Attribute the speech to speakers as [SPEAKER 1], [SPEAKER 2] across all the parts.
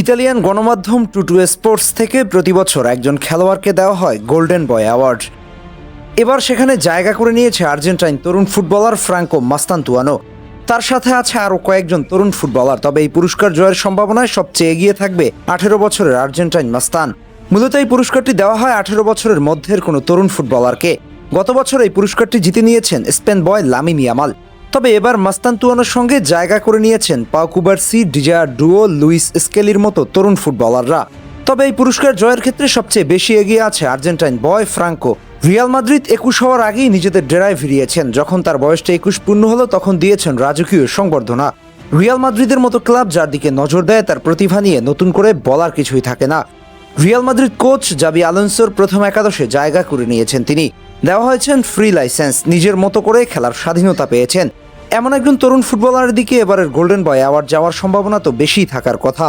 [SPEAKER 1] Italian গণমাধ্যম Tutu sports থেকে প্রতি বছর একজন খেলোয়াড়কে দেওয়া হয় গোল্ডেন বয় অ্যাওয়ার্ড। এবার সেখানে জায়গা করে নিয়েছে আর্জেন্টাইন তরুণ ফুটবলার ফ্রাঙ্কো মাস্তান্তুয়ানো। তার সাথে আছে আরও কয়েকজন তরুণ ফুটবলার, তবে এই পুরস্কার জয়ের সম্ভাবনায় সবচেয়ে এগিয়ে থাকবে আঠেরো বছরের আর্জেন্টাইন মাস্তান। মূলত এই পুরস্কারটি দেওয়া হয় আঠেরো বছরের মধ্যের কোনো তরুণ ফুটবলারকে। গত বছর এই পুরস্কারটি জিতে নিয়েছেন স্পেন বয় লামিন ইয়ামাল। তবে এবার মাস্তান্তুয়ানোর সঙ্গে জায়গা করে নিয়েছেন পাকুবার্সি ডিজা ডুও লুইস স্কেলির মতো তরুণ ফুটবলাররা। তবে এই পুরস্কার জয়ের ক্ষেত্রে সবচেয়ে বেশি এগিয়ে আছে Argentine boy Franco. Real Madrid একুশ হওয়ার আগেই নিজেদের ডেরায় ফিরিয়েছেন। যখন তার বয়সটা একুশ পূর্ণ হলো, তখন দিয়েছেন রাজকীয় সংবর্ধনা। রিয়াল মাদ্রিদের মতো ক্লাব যার দিকে নজর দেয়, তার প্রতিভা নিয়ে নতুন করে বলার কিছুই থাকে না। রিয়াল মাদ্রিদ কোচ জাবি আলোনসোর প্রথম একাদশে জায়গা করে নিয়েছেন তিনি। দেওয়া হয়েছেন ফ্রি লাইসেন্স, নিজের মতো করে খেলার স্বাধীনতা পেয়েছেন। এমন একজন তরুণ ফুটবলারের দিকে এবারের গোল্ডেন বয় অ্যাওয়ার্ড যাওয়ার সম্ভাবনা তো বেশি থাকার কথা।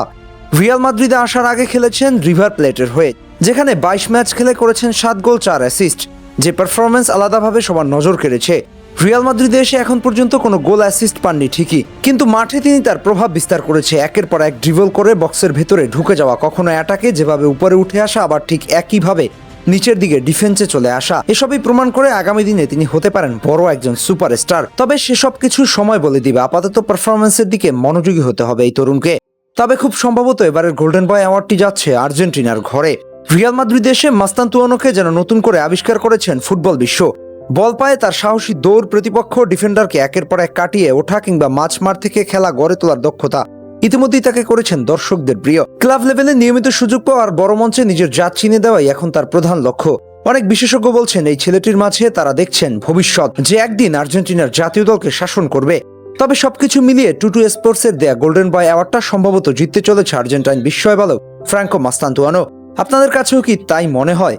[SPEAKER 1] রিয়াল মাদ্রিদে আসার আগে খেলেছেন রিভার প্লেটের হয়ে, যেখানে বাইশ ম্যাচ খেলে করেছেন সাত গোল, চার অ্যাসিস্ট যে পারফরমেন্স আলাদাভাবে সবার নজর কেড়েছে। রিয়াল মাদ্রিদে এসে এখন পর্যন্ত কোনো গোল অ্যাসিস্ট পাননি ঠিকই, কিন্তু মাঠে তিনি তার প্রভাব বিস্তার করেছে। একের পর এক ড্রিবল করে বক্সের ভেতরে ঢুকে যাওয়া, কখনো অ্যাটাকে যেভাবে উপরে উঠে আসা, আবার ঠিক একইভাবে নিচের দিকে ডিফেন্সে চলে আসা। এসবই প্রমাণ করে আগামী দিনে তিনি হতে পারেন বড় একজন সুপারস্টার তবে সেসব কিছু সময় বলে দিবে, আপাতত পারফরমেন্সের দিকে মনোযোগী হতে হবে এই তরুণকে। তবে খুব সম্ভবত এবারের গোল্ডেন বয় অ্যাওয়ার্ডটি যাচ্ছে আর্জেন্টিনার ঘরে। রিয়াল মাদ্রিদ এসে মাস্তান্তুয়ানোকে যেন নতুন করে আবিষ্কার করেছেন ফুটবল বিশ্ব। বল পায়ে তার সাহসী দৌড় প্রতিপক্ষ ডিফেন্ডারকে একের পর এক কাটিয়ে ওঠা কিংবা মাছ মার থেকে খেলা গড়ে তোলার দক্ষতা। ইতিমধ্যেই তাকে করেছেন দর্শকদের প্রিয়। ক্লাব লেভেলে নিয়মিত সুযোগ পাওয়া আর বড় মঞ্চে নিজের জাত চিনে দেওয়াই এখন তার প্রধান লক্ষ্য। অনেক বিশেষজ্ঞ বলছেন, এই ছেলেটির মাঝে তারা দেখছেন ভবিষ্যৎ, যে একদিন আর্জেন্টিনার জাতীয় দলকে শাসন করবে। তবে সবকিছু মিলিয়ে টুটু স্পোর্টসের দেয়া গোল্ডেন বয় অ্যাওয়ার্ডটা সম্ভবত জিততে চলেছে আর্জেন্টাইন বিস্ময় বালক ফ্রাঙ্কো মাস্তান্তুয়ানো। আপনাদের কাছেও কি তাই মনে হয়?